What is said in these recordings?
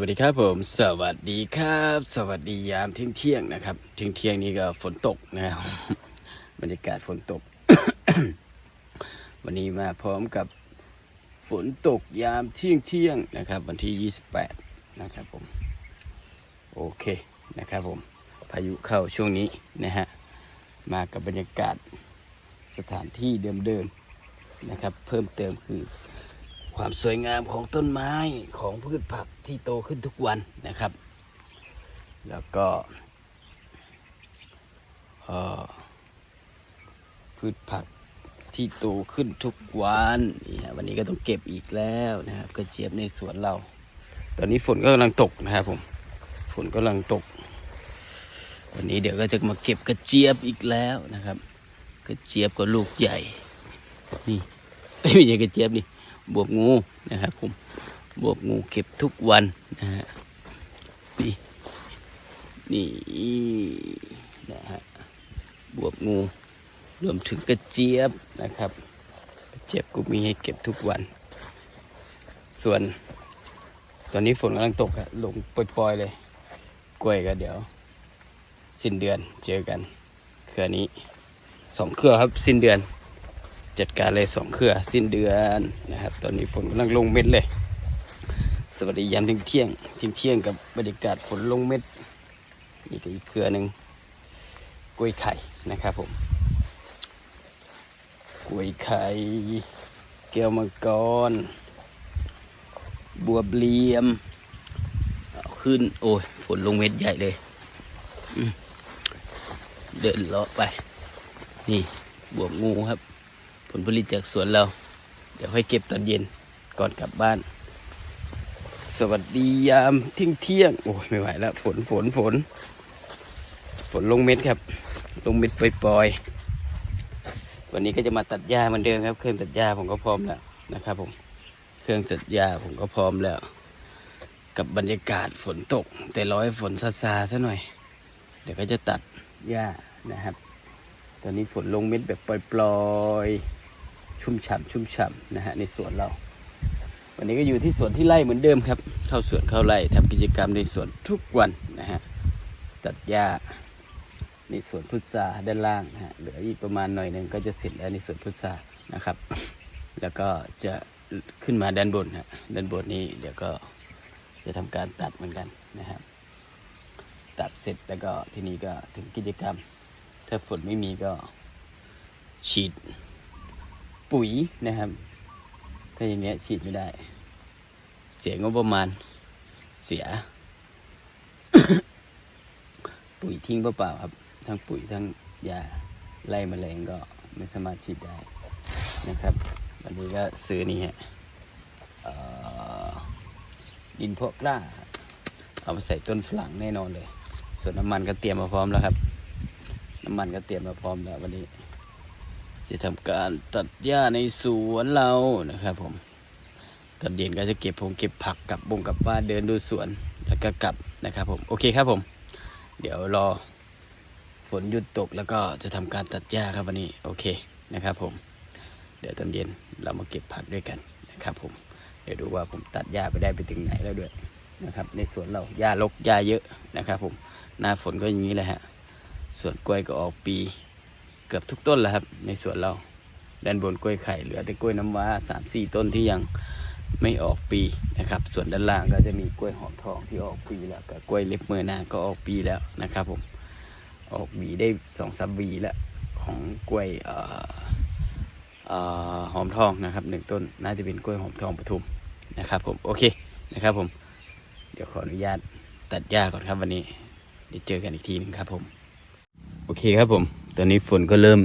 วัสดีครับผม สวัสดีครับ สวัสดียามเที่ยงเที่ยงนะครับเที่ยงเที่ยงนี้ก็ฝนตกนะครับบรรยากาศฝนตก วันนี้มาพร้อมกับฝนตกยามเที่ยงเที่ยงนะครับ วันที่ 28 นะครับผม โอเคนะครับผม พายุเข้าช่วงนี้นะฮะมากับบรรยากาศสถานที่เดิมๆนะครับ เพิ่มเติมคือ ความสวยงามของต้นไม้ของพืชผักที่โตขึ้นทุกวันนะครับ แล้วก็พืชผักที่โตขึ้นทุกวันนี่ฮะวันนี้ก็ต้องเก็บอีกแล้วนะครับกระเจี๊ยบในสวนเรา ตอนนี้ฝนก็กำลังตกนะครับผมฝนกำลังตก วันนี้เดี๋ยวก็จะมาเก็บกระเจี๊ยบอีกแล้วนะครับ กระเจี๊ยบก็ลูกใหญ่ นี่ไม่ใช่กระเจี๊ยบนี่ บวบงูนะครับผมบวบงูเก็บทุกวันนะฮะนี่นี่นะฮะบวบงูรวมถึงกระเจี๊ยบนะครับกระเจี๊ยบก็มีให้เก็บทุกวัน ส่วนตอนนี้ฝนกำลังตกอะลงปล่อยๆเลย กล้วยก็เดี๋ยว สิ้นเดือนเจอกัน เครือนี้สองเครือครับสิ้นเดือน จัดการเลยสองเครือสิ้นเดือนนะครับ ตอนนี้ฝนกำลังลงเม็ดเลย สวัสดียามเที่ยงเที่ยงเที่ยงเที่ยงกับบรรยากาศฝนลงเม็ดนี่ก็อีกเครือหนึ่งกล้วยไข่นะครับผมกล้วยไข่แก้วมังกรบัวเลียมขึ้นโอ้ยฝนลงเม็ดใหญ่เลยเดินเลาะไป นี่บวบงูครับ ลผลิตจากสวนเรา เดี๋ยวค่อยเก็บตอนเย็นก่อนกลับบ้าน สวัสดียามเที่ยงเที่ยงโอ้ยไม่ไหวแล้วฝนฝนฝน ฝนลงเม็ดครับ ลงเม็ดปล่อยๆวันนี้ก็จะมาตัดหญ้าเหมือนเดิมครับ เครื่องตัดหญ้าผมก็พร้อมแล้วนะครับผมเครื่องตัดหญ้าผมก็พร้อมแล้ว กับบรรยากาศฝนตก แต่ร้อยฝนซาซาซะหน่อย เดี๋ยวก็จะตัดหญ้านะครับ ตอนนี้ฝนลงเม็ดแบบปล่อยๆ ชุ่มฉ่ำชุ่มฉ่ำนะฮะในสวนเรา วันนี้ก็อยู่ที่สวนที่ไร่เหมือนเดิมครับ เข้าสวนเข้าไร่ทำกิจกรรมในสวนทุกวันนะฮะตัดหญ้าในสวนพุทราด้านล่างนะฮะเหลืออีกประมาณหน่อยหนึ่งก็จะเสร็จแล้วในสวนพุทรานะครับ แล้วก็จะขึ้นมาด้านบนฮะด้านบนนี้เดี๋ยวก็จะทำการตัดเหมือนกันนะครับ ตัดเสร็จแล้วก็ทีนี้ก็ถึงกิจกรรม ถ้าฝนไม่มีก็ฉีด ปุ๋ยนะครับ ถ้าอย่างเงี้ยฉีดไม่ได้ เสียงบประมาณ เสีย ปุ๋ยทิ้งเปล่าๆครับ ทั้งปุ๋ยทั้งยาไล่แมลงก็ไม่สามารถฉีดได้นะครับวันนี้ก็ซื้อนี่ฮะดินพวกกล้า เอาไปใส่ต้นฝรั่งแน่นอนเลย ส่วนน้ำมันก็เตรียมมาพร้อมแล้วครับ น้ำมันก็เตรียมมาพร้อมแล้ววันนี้ จะทำการตัดหญ้าในสวนเรานะครับผมตอนเย็นก็จะเก็บผมเก็บผักกลับบงกลับบ้านเดินดูสวนแล้วก็กลับนะครับผมโอเคครับผม เดี๋ยวรอฝนหยุดตกแล้วก็จะทำการตัดหญ้าครับวันนี้โอเคนะครับผม เดี๋ยวตอนเย็นเรามาเก็บผักด้วยกันนะครับผมเดี๋ยวดูว่าผมตัดหญ้าไปได้ไปถึงไหนแล้วด้วยนะครับในสวนเราหญ้ารกหญ้าเยอะนะครับผมหน้าฝนก็อย่างนี้แหละฮะส่วนกล้วยก็ออกปี กือบทุกต้นแล้วครับ ในสวนเราด้านบนกล้วยไข่เหลือแต่กล้วยน้ำว้าสามสี่ต้นที่ยังไม่ออกปีนะครับ ส่วนด้านล่างก็จะมีกล้วยหอมทองที่ออกปีแล้วกับกล้วยเล็บมือหน้าก็ออกปีแล้วนะครับผมออกบีได้สองสามบีแล้วของกล้วยเอ่อเอ่อหอมทองนะครับหนึ่งต้นน่าจะเป็นกล้วยหอมทองปทุมนะครับผมโอเคนะครับผม เดี๋ยวขออนุญาตตัดหญ้าก่อนครับวันนี้เดี๋ยวเจอกันอีกทีหนึงครับผม โอเคครับผม ตอนนี้ฝนก็เริ่ม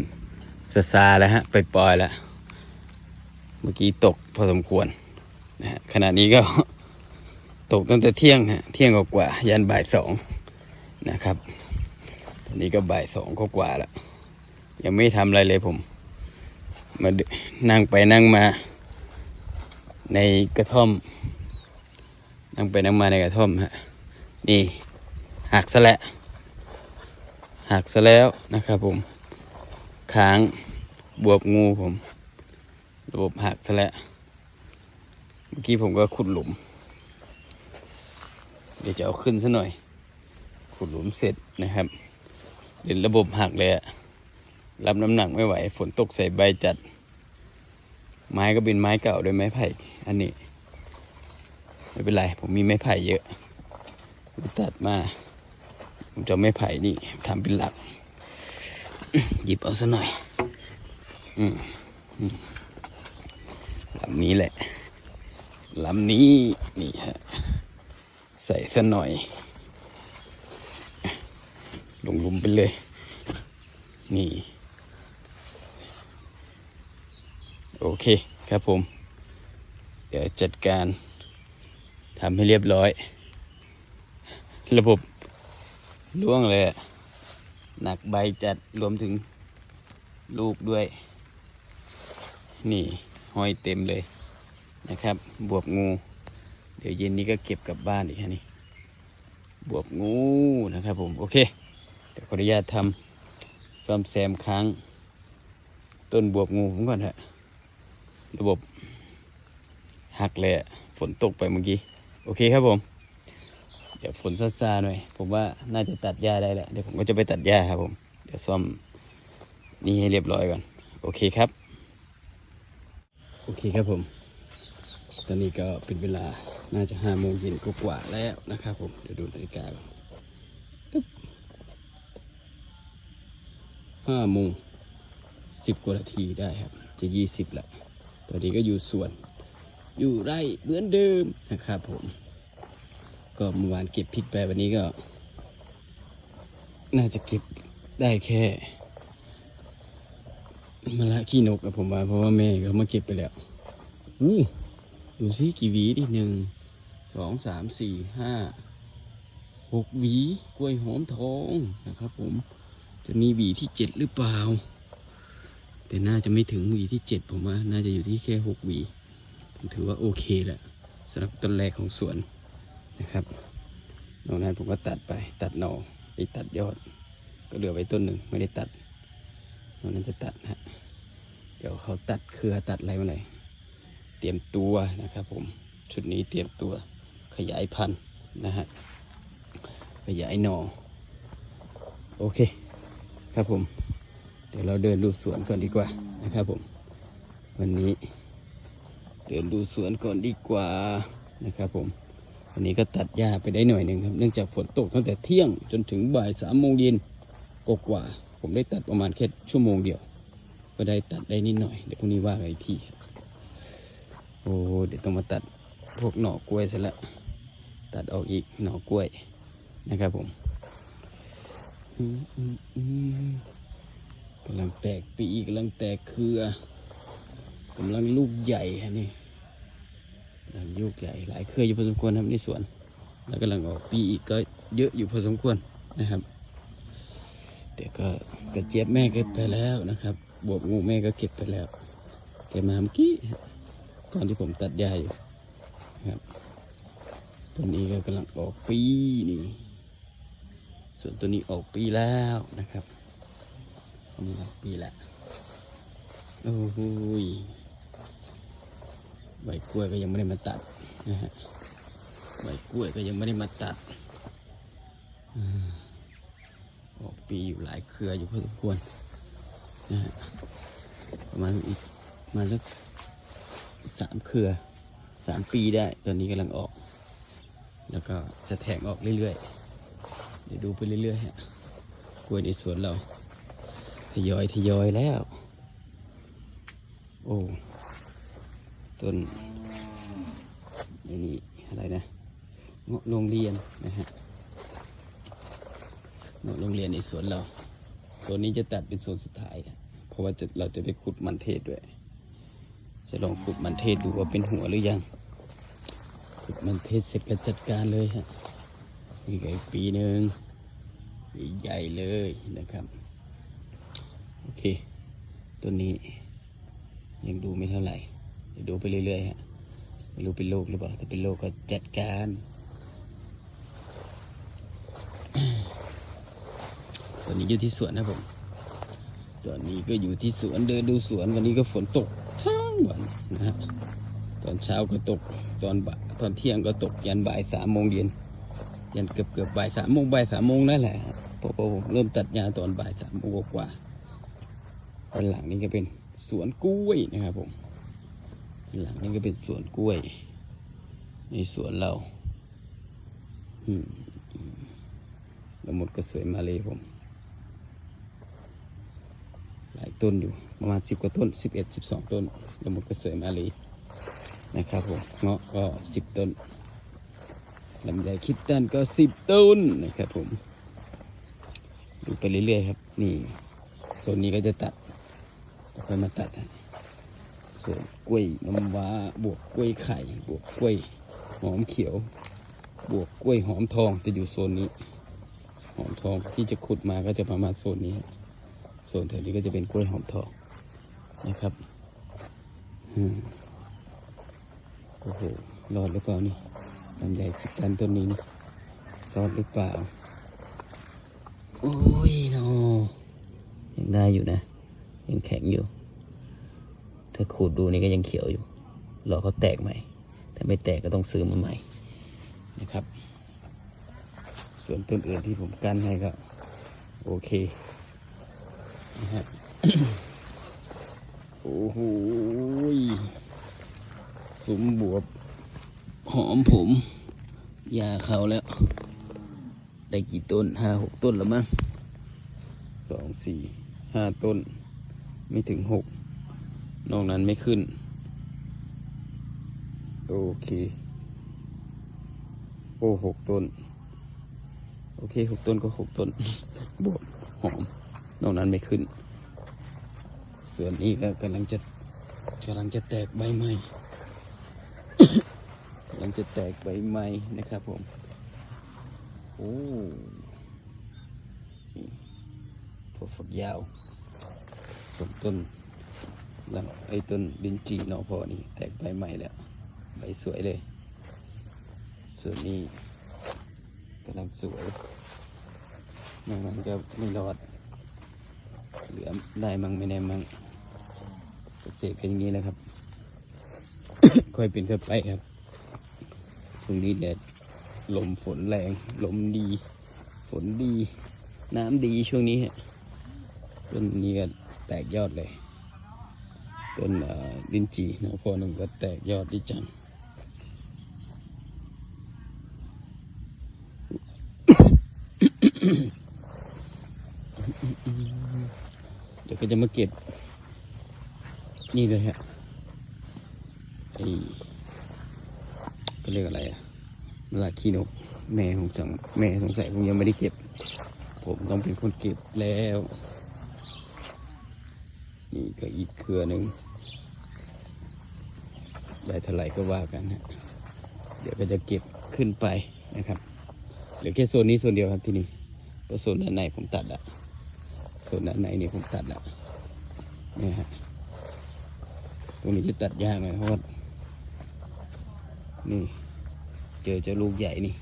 ซาซาแล้วฮะไปปล่อยๆแล้ว เมื่อกี้ตกพอสมควรนะฮะขณะนี้ก็ตกตั้งแต่เที่ยงฮะเที่ยงกว่ายันบ่ายสองนะครับ ตอนนี้ก็บ่ายสองก็กว่าแล้วยังไม่ทำอะไรเลยผม มานั่งไปนั่งมา ในกระท่อม นั่งไปนั่งมาในกระท่อมฮะนี่หักซะแล้ว หักซะแล้วนะครับผมค้างบวบงูผมระบบหักซะแล้วเมื่อกี้ผมก็ขุดหลุม เดี๋ยวจะเอาขึ้นซะหน่อย ขุดหลุมเสร็จนะครับเล่นระบบหักเลยอะรับน้ำหนักไม่ไหว ฝนตกใส่ใบจัด ไม้ก็เป็นไม้เก่าด้วยไม้ไผ่ อันนี้ ไม่เป็นไร ผมมีไม้ไผ่เยอะตัดมา ผมจะไม้ไผ่นี่ทำเป็นหลัก หยิบเอาซะหน่อย อืมลำนี้แหละลำนี้นี่ฮะ ใส่ซะหน่อย ลงหลุมไปเลย นี่ โอเคครับผม เดี๋ยวจัดการทำให้เรียบร้อย ระบบ ล่วงเลยหนักใบจัดรวมถึงลูกด้วย นี่ห้อยเต็มเลยนะครับ บวบงู เดี๋ยวเย็นนี้ก็เก็บกลับบ้านอีกฮะนี่บวบงูนะครับผม โอเคเดี๋ยวขออนุญาตทำซ่อมแซมค้าง ต้นบวบงูผมก่อนฮะระบบหักเลยฝนตกไปเมื่อกี้ โอเคครับผม เดี๋ยวฝนซาซาๆหน่อย ผมว่าน่าจะตัดหญ้าได้แหละเดี๋ยวผมก็จะไปตัดหญ้าครับผม เดี๋ยวซ่อมนี่ให้เรียบร้อยก่อน โอเคครับ โอเคครับผม ตอนนี้ก็เป็นเวลาน่าจะห้าโมงเย็นกว่าแล้วนะครับผม เดี๋ยวดูนาฬิกาก่อนตึ๊บห้าโมงสิบกว่านาทีได้ครับ จะยี่สิบละตอนนี้ก็อยู่สวน อยู่ไร่เหมือนเดิมนะครับผม ก็เมื่อวานเก็บพริกไปวันนี้ก็ น่าจะเก็บได้แค่มะละขี้นกกับผมว่าเพราะว่าแม่เขามาเก็บไปแล้วอู้ดูซิกี่หวีดิหนึ่งสองสามสี่ห้าหกหวีกล้วยหอมทองนะครับผมจะมีหวีที่เจ็ดหรือเปล่า แต่น่าจะไม่ถึงหวีที่เจ็ดผมว่า น่าจะอยู่ที่แค่หกหวีถือว่าโอเคแหละสำหรับต้นแรกของสวน นะครับนอกนั้นผมก็ตัดไปตัดหน่อไปตัดยอด ก็เหลือไว้ต้นหนึ่งไม่ได้ตัดนอกนั้นจะตัดนะฮะเดี๋ยวเขาตัดเครือตัดอะไรมาหน่อยเตรียมตัวนะครับ ผมชุดนี้เตรียมตัวขยายพันธุ์นะฮะขยายหน่อโอเค ครับผม เดี๋ยวเราเดินดูสวนก่อนดีกว่านะครับผม วันนี้ เดินดูสวนก่อนดีกว่านะครับผม วันนี้ก็ตัดหญ้าไปได้หน่อยหนึ่งครับ เนื่องจากฝนตกตั้งแต่เที่ยงจนถึงบ่ายสามโมงเย็นกกว่า ผมได้ตัดประมาณแค่ชั่วโมงเดียว ก็ได้ตัดได้นิดหน่อย เดี๋ยวพรุ่งนี้ว่ากันอีกทีโอ้เดี๋ยวต้องมาตัดพวกหน่อกล้วยซะละตัดออกอีกหน่อกล้วยนะครับผมอืมอืมอืมกำลังแตกปีกกำลังแตกเครือกำลังลูกใหญ่ฮะนี่ กำลังลูกใหญ่หลายเครืออยู่พอสมควรครับในสวน แล้วกำลังออกปีอีกก็เยอะอยู่พอสมควรนะครับแต่ก็กระเจี๊ยบแม่เก็บไปแล้วนะครับ บวบงูแม่ก็เก็บไปแล้วเก็บมาเมื่อกี้ตอนที่ผมตัดหญ้าอยู่ครับตัวนี้ก็กำลังออกปีนี่ ส่วนตัวนี้ออกปีแล้วนะครับอันนี้ออกปีแล้วโอ้โหย ใบกล้วยก็ยังไม่ได้มาตัดนะฮะใบกล้วยก็ยังไม่ได้มาตัดออกปีอยู่หลายเครืออยู่พอสมควรนะฮะประมาณอีกมาสักสามเครือสามปีได้ตอนนี้กำลังออก แล้วก็จะแทงออกเรื่อยๆ เดี๋ยวดูไปเรื่อยๆฮะกล้วยในสวนเราทยอยทยอยแล้ว โอ้ ต้นนี่อะไรนะเงาะโรงเรียนนะฮะเงาะโรงเรียนในสวนเราโซนนี้จะตัดเป็นโซนสุดท้าย เพราะว่าจะเราจะไปขุดมันเทศด้วย จะลองขุดมันเทศดูว่าเป็นหัวหรือยังขุดมันเทศเสร็จก็จัดการเลยฮะนี่ก็อีกปีหนึ่งใหญ่เลยนะครับ โอเค ตัวนี้ยังดูไม่เท่าไหร่ ดี๋ยวดูไปเรื่อยๆฮะไม่รู้เป็นโรคหรือเปล่าถ้าเป็นโรคก็จัดการตอนนี้อยู่ที่สวนนะผมตอนนี้ก็อยู่ที่สวนเดินดูสวนวันนี้ก็ฝนตกทั้งวันนะฮะตอนเช้าก็ตกตอนบ่ายตอนเที่ยงก็ตกยันบ่ายสามโมงเย็นยันเกือบเกือบบ่ายสามโมงบ่ายสามโมงนั่นแหละพราะผมเริ่มตัดหญ้าตอนบ่ายสามโมงกว่าด้านหลังนี่ก็เป็นสวนกล้วยนะครับผม หลังนี่ก็เป็นสวนกล้วย ในสวนเรา อืมแล้วหมดก็สวยมาเลยผม หลายต้นอยู่ ประมาณสิบกว่าต้นสิบเอ็ดสิบสองต้นแล้วหมดก็สวยมาเลยนะครับผมเงาะก็สิบต้นลำไยคิดตันก็สิบต้นนะครับผมดูไปเรื่อยๆครับ นี่โซนนี้ก็จะตัดค่อยมาตัดฮะ สวนกล้วยน้ำว้า บวกกล้วยไข่ บวกกล้วยหอมเขียว บวกกล้วยหอมทองจะอยู่โซนนี้ หอมทองที่จะขุดมาก็จะประมาณโซนนี้โซนแถวนี้ก็จะเป็นกล้วยหอมทองนะครับอโอ้โหรอดหรือเปล่านี่ลำไยคิดตันต้นนี้นี่รอดหรือเปล่า โอ้ยเนาะยังได้อยู่นะ ยังแข็งอยู่ ถ้าขูดดูนี่ก็ยังเขียวอยู่รอเขาแตกใหม่ถ้าไม่แตกก็ต้องซื้อมาใหม่นะครับ ส่วนต้นอื่นที่ผมกั้นให้ก็โอเคนะฮะโอ้โหสุมบวบ หอมผมยาเขาแล้ว ได้กี่ต้นห้าหกต้นแล้วมั้งสองสี่ห้าต้น ไม่ถึงหก นอกนั้นไม่ขึ้น โอเค โอ้หกต้น โอเคหกต้นก็หกต้นบวกหอม นอกนั้นไม่ขึ้น ส่วนนี้ก็กำลังจะกำลังจะแตกใบใหม่กำลังจะแตกใบใหม่นะครับผม โอ้ถั่วฝักยาวส่วนต้น ลำไอ้ต้นดินจีเนาะพอนี่แตกใบใหม่แล้วใบสวยเลย ส่วนนี้กำลังสวยนอกนั้นก็ไม่รอด เหลือได้มั่งไม่ได้มั่งเกษตรเป็นอย่างนี้แหละครับ ค่อยเป็นค่อยไปครับช่วงนี้แดดลมฝนแรง ลมดี ฝนดี น้ำดีช่วงนี้ฮะต้นนี้ก็แตกยอดเลย ต้นดินจีนะพอหนึ่งก็แตกยอดดีจังเดี๋ยวก็จะมาเก็บ นี่เลยฮะไอ้ก็เรียกอะไรอะมะลาขี้นกแม่ของสังแม่สงสัยคงยังไม่ได้เก็บ ผมต้องเป็นคนเก็บแล้ว นี่ก็อีกเครือหนึ่ง ได้เท่าไหร่ก็ว่ากันฮะเดี๋ยวก็จะเก็บขึ้นไปนะครับเหลือแค่โซนนี้โซนเดียวครับที่นี่เพราะโซนด้านในผมตัดละโซนด้านในนี่ผมตัดละนี่ฮะตรงนี้จะตัดยากหน่อยเพราะว่านี่ เจอเจ้าลูกใหญ่นี่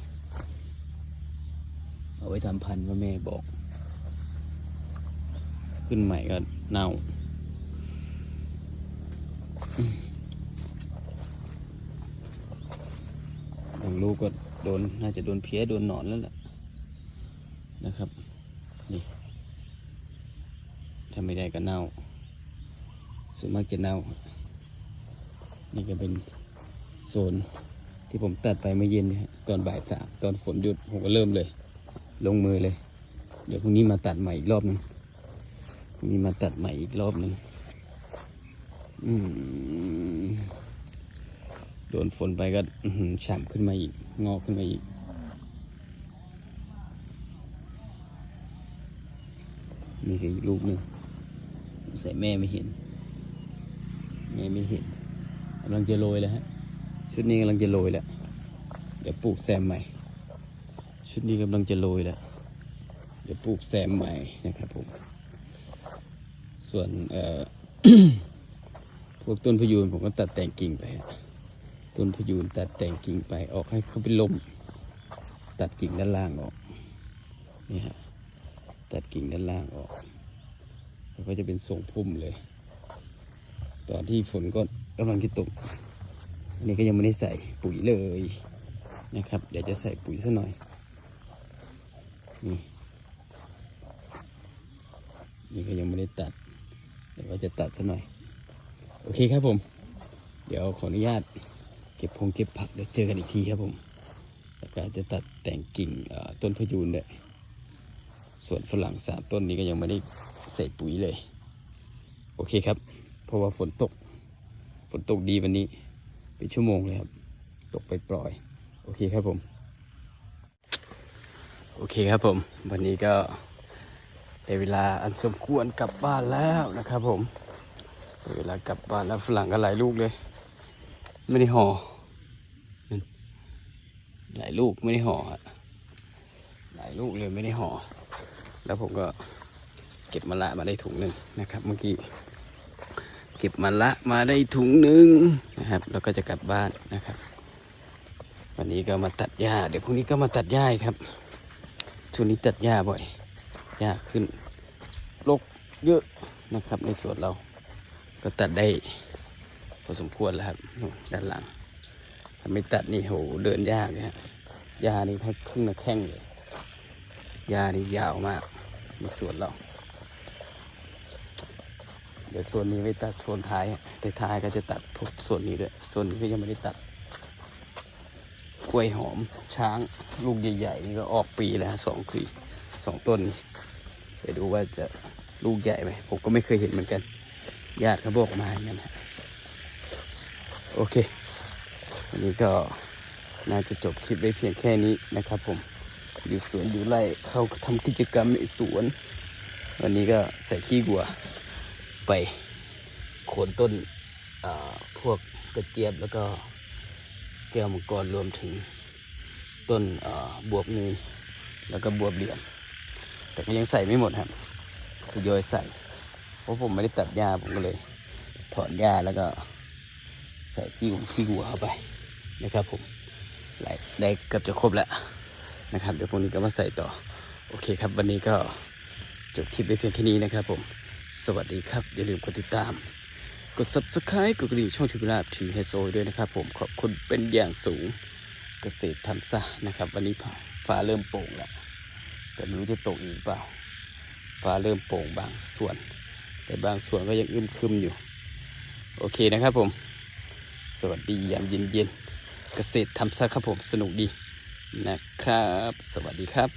เอาไว้ทำพันธุ์ว่าแม่บอก ขึ้นใหม่ก็เน่าอืมบาง ลูกก็โดนน่าจะโดนเพี้ยโดนหนอนแล้วแหละนะครับนี่ถ้าไม่ได้ก็เน่าส่วนมากจะเน่า นี่ก็เป็นโซนที่ผมตัดไปเมื่อเย็นตอนบ่ายสามตอนฝนหยุดผมก็เริ่มเลย ลงมือเลย เดี๋ยวพรุ่งนี้มาตัดใหม่อีกรอบหนึ่งพรุ่งนี้มาตัดใหม่อีกรอบหนึ่งอืม โดนฝนไปก็ฉ่ำขึ้นมาอีก งอกขึ้นมาอีก นี่คือลูกหนึ่งใส่แม่ไม่เห็น แม่ไม่เห็นกำลังจะโรยแล้วฮะ ชุดนี้กำลังจะโรยแล้ว เดี๋ยวปลูกแซมใหม่ ชุดนี้กำลังจะโรยแล้ว เดี๋ยวปลูกแซมใหม่นะครับผม ส่วนเอ่อพวกต้นพยูนผมก็ตัดแต่งกิ่งไปฮะ ต้นพยูนตัดแต่งกิ่งไปออกให้เขาเป็นลม ตัดกิ่งด้านล่างออกนี่ฮะตัดกิ่งด้านล่างออกแล้วก็จะเป็นทรงพุ่มเลย ตอนที่ฝนก็กำลังจะตกอันนี้ก็ยังไม่ได้ใส่ปุ๋ยเลยนะครับ เดี๋ยวจะใส่ปุ๋ยซะหน่อยนี่นี่ก็ยังไม่ได้ตัด เดี๋ยวว่าจะตัดซะหน่อย โอเคครับผม เดี๋ยวขออนุญาต เก็บพงเก็บผักเดี๋ยวเจอกันอีกทีครับผมแล้วก็จะตัดแต่งกิ่งต้นพยูนด้วยส่วนฝรั่งสามต้นนี้ก็ยังไม่ได้ใส่ปุ๋ยเลย โอเคครับ เพราะว่าฝนตก ฝนตกดีวันนี้ เป็นชั่วโมงเลยครับ ตกไปปล่อย โอเคครับผม โอเคครับผม วันนี้ก็ได้เวลาอันสมควรกลับบ้านแล้วนะครับผม เวลากลับบ้านแล้วฝรั่งก็หลายลูกเลย ไม่ได้ห่อหลายลูกไม่ได้ห่อหลายลูกเลยไม่ได้ห่อ แล้วผมก็เก็บมะละมาได้ถุงหนึ่งนะครับ เมื่อกี้เก็บมะละมาได้ถุงหนึ่งนะครับ แล้วก็จะกลับบ้านนะครับ วันนี้ก็มาตัดหญ้า เดี๋ยวพรุ่งนี้ก็มาตัดหญ้าครับช่วงนี้ตัดหญ้าบ่อยหญ้าขึ้นรกเยอะนะครับในสวนเรา ก็ตัดได้ พอสมควรแล้วครับด้านหลังถ้าไม่ตัดนี่โหเดินยากเลยฮะหญ้านี่ถ้าครึ่งละแข้งเลยหญ้านี่ยาวมากในสวนเราเดี๋ยวโซนนี้ไว้ตัดโซนท้ายแต่ท้ายก็จะตัดพวกส่วนนี้ด้วยโซนนี้ก็ยังไม่ได้ตัดกล้วยหอมช้างลูกใหญ่ๆนี่ก็ออกปีแล้วสองปีสองต้นเดี๋ยวดูว่าจะลูกใหญ่ไหมผมก็ไม่เคยเห็นเหมือนกัน ญาติเขาบอกมาอย่างนั้นฮะ โอเควันนี้ก็น่าจะจบคลิปไว้เพียงแค่นี้นะครับผมอยู่สวนอยู่ไร่เขาทำกิจกรรมในสวน วันนี้ก็ใส่ขี้วัวไปโคนต้นพวกกระเจี๊ยบแล้วก็แก้วมังกรรวมถึงต้นบวบงูแล้วก็บวบเหลี่ยม แต่ก็ยังใส่ไม่หมดครับทยอยใส่ เพราะผมไม่ได้ตัดหญ้าผมก็เลย ถอนหญ้าแล้วก็ ใส่ขี้หัวขี้หัวเข้าไปนะครับผมได้เกือบจะครบแล้วนะครับ เดี๋ยวพรุ่งนี้ก็มาใส่ต่อ โอเคครับ วันนี้ก็จบคลิปไปเพียงแค่นี้นะครับผม สวัสดีครับ อย่าลืมกดติดตาม กด subscribe กดกระดิ่งช่องทิวราบทีไฮโซด้วยนะครับผม ขอบคุณเป็นอย่างสูงเกษตรทำซะนะครับ วันนี้ฟ้าฟ้าเริ่มโปร่งแล้ว แต่ไม่รู้จะตกอีกเปล่า ฟ้าเริ่มโปร่งบางส่วน แต่บางส่วนก็ยังอึมครึมอยู่ โอเคนะครับผม สวัสดียามเย็นเย็นเกษตรทำซะครับผมสนุกดีนะครับ สวัสดีครับ